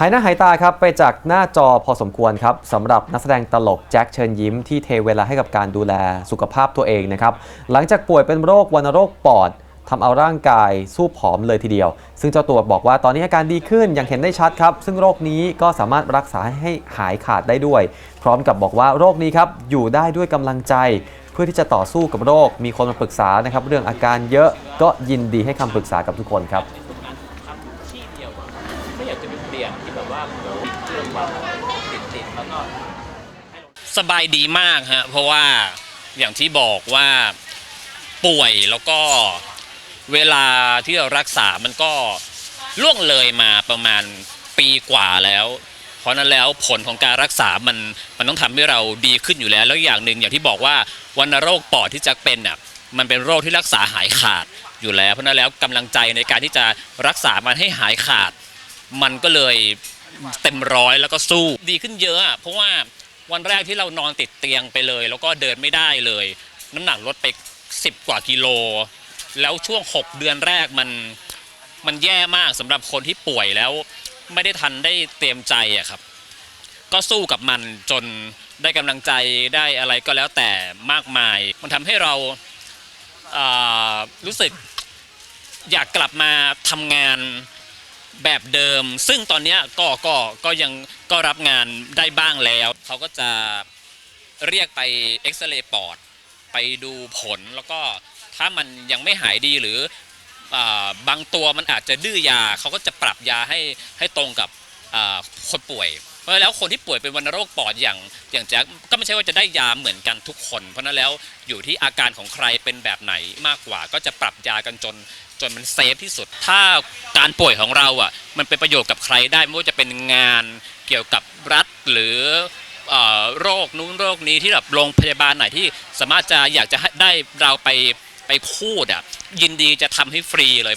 หายหน้าหายตาครับไปจากหน้าจอพอสมควรครับสำหรับนักแสดงตลกแจ็คเชิญยิ้มที่เทเวลาให้กับการดูแลสุขภาพตัวเองนะครับหลังจากป่วยเป็นโรควัณโรคปอดทำเอาร่างกายสู้ผอมเลยทีเดียว ซึ่งเจ้าตัวบอกว่าตอนนี้อาการดีขึ้นอย่างเห็นได้ชัดครับ ซึ่งโรคนี้ก็สามารถรักษาให้หายขาดได้ด้วย พร้อมกับบอกว่าโรคนี้ครับอยู่ได้ด้วยกำลังใจ เพื่อที่จะต่อสู้กับโรค มีคนมาปรึกษานะครับเรื่องอาการเยอะก็ยินดีให้คำปรึกษากับทุกคนครับ ทำที่เดียวอะไม่อยาก จะไปเปลี่ยนที่แบบว่าเครื่องแบบติดติดๆแล้วก็ สบายดีมากฮะเพราะว่าอย่างที่บอกว่าป่วยแล้วก็เวลาที่เรารักษามันก็ล่วงเลยมาประมาณปีกว่าแล้ว เพราะฉะนั้นแล้วผลของการรักษามันมันต้องทำให้เราดีขึ้นอยู่แล้ว แล้วอย่างหนึ่งอย่างที่บอกว่าวัณโรคปอดที่จะเป็นอะมันเป็นโรคที่รักษาหายขาดอยู่แล้ว เพราะฉะนั้นแล้วกำลังใจในการที่จะรักษามันให้หายขาด มันก็เลยเต็มร้อยแล้วก็สู้ดีขึ้นเยอะ เพราะว่าวันแรกที่เรานอนติดเตียงไปเลย แล้วก็เดินไม่ได้เลย น้ำหนักลดไป 10 กว่ากิโล แล้วช่วง 6 เดือนแรกมันมันแย่มากสำหรับคนที่ป่วยแล้ว ไม่ได้ทันได้เตรียมใจอะครับ ก็สู้กับมันจนได้กำลังใจได้อะไรก็แล้วแต่มากมาย มันทำให้เราารู้สึกอยากกลับมาทำงาน แบบเดิม ซึ่งตอนเนี้ยก็ก็ก็ยังก็รับงานได้บ้างแล้ว เขาก็จะเรียกไปเอ็กซเรย์ปอด ไปดูผลแล้วก็ถ้ามันยังไม่หายดีหรืออาบางตัวมันอาจจะดื้อยา เขาก็จะปรับยาให้ให้ตรงกับอ่าคนป่วย เพราะฉะนั้นแล้วคนที่ป่วยเป็นวัณโรคปอดอย่างอย่างแจ็คก็ไม่ใช่ว่าจะได้ยาเหมือนกันทุกคน เพราะฉะนั้นแล้วอยู่ที่อาการของใครเป็นแบบไหนมากกว่า ก็จะปรับยากันจนจนมันเซฟที่สุด ถ้า การป่วยของเราอะมันเป็นประโยชน์กับใครได้ไม่ว่าจะเป็นงานเกี่ยวกับรัฐหรือโรคนู้นโรคนี้ที่แบบโรงพยาบาลไหนที่สามารถจะอยากจะให้ได้เราไปไปพูดอะยินดีจะทำให้ฟรีเลย